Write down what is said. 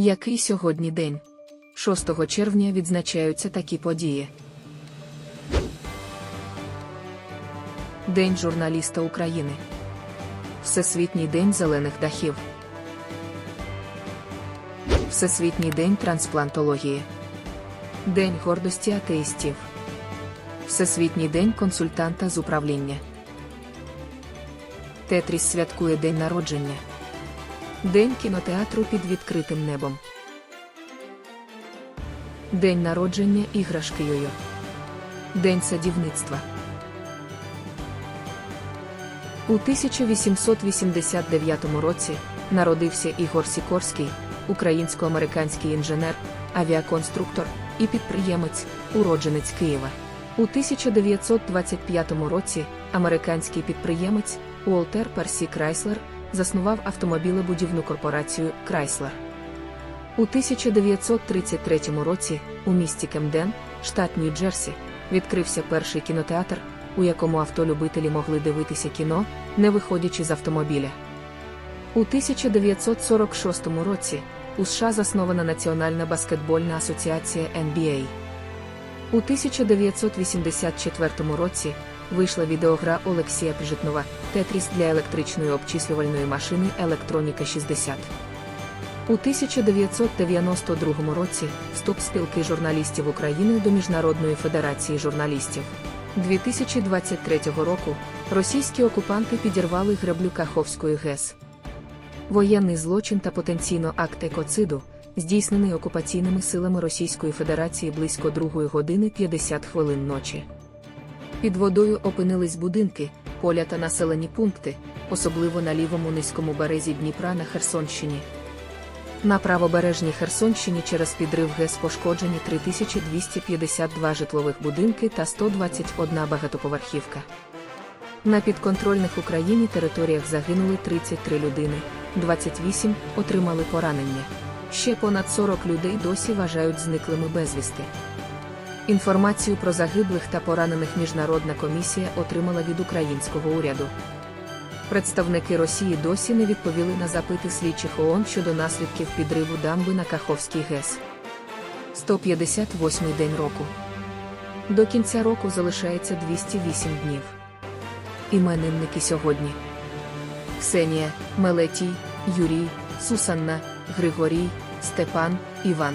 Який сьогодні день? 6 червня відзначаються такі події. День журналіста України. Всесвітній день зелених дахів. Всесвітній день трансплантології. День гордості атеїстів. Всесвітній день консультанта з управління. Тетріс святкує день народження. День кінотеатру під відкритим небом. День народження іграшки Йойо. День садівництва. У 1889 році народився Ігор Сікорський, українсько-американський інженер, авіаконструктор і підприємець, уродженець Києва. У 1925 році американський підприємець Уолтер Персі Крайслер заснував автомобілебудівну корпорацію Крайслер. У 1933 році у місті Кемден, штат Нью-Джерсі, відкрився перший кінотеатр, у якому автолюбителі могли дивитися кіно, не виходячи з автомобіля. У 1946 році у США заснована Національна баскетбольна асоціація NBA. У 1984 році вийшла відеогра Олексія Пжитнова Тетріс для електричної обчислювальної машини Електроніка 60. У 1992 році вступ спілки журналістів України до Міжнародної федерації журналістів. 2023 року російські окупанти підірвали греблю Каховської ГЕС. Воєнний злочин та потенційно акт екоциду, здійснений окупаційними силами Російської Федерації близько 2 години 50 хвилин ночі. Під водою опинились будинки, поля та населені пункти, особливо на лівому низькому березі Дніпра на Херсонщині. На правобережній Херсонщині через підрив ГЕС пошкоджені 3252 житлових будинки та 121 багатоповерхівка. На підконтрольних Україні територіях загинули 33 людини, 28 отримали поранення. Ще понад 40 людей досі вважають зниклими безвісти. Інформацію про загиблих та поранених Міжнародна комісія отримала від українського уряду. Представники Росії досі не відповіли на запити слідчих ООН щодо наслідків підриву дамби на Каховський ГЕС. 158-й день року. До кінця року залишається 208 днів. Іменинники сьогодні: Ксенія, Мелетій, Юрій, Сусанна, Григорій, Степан, Іван.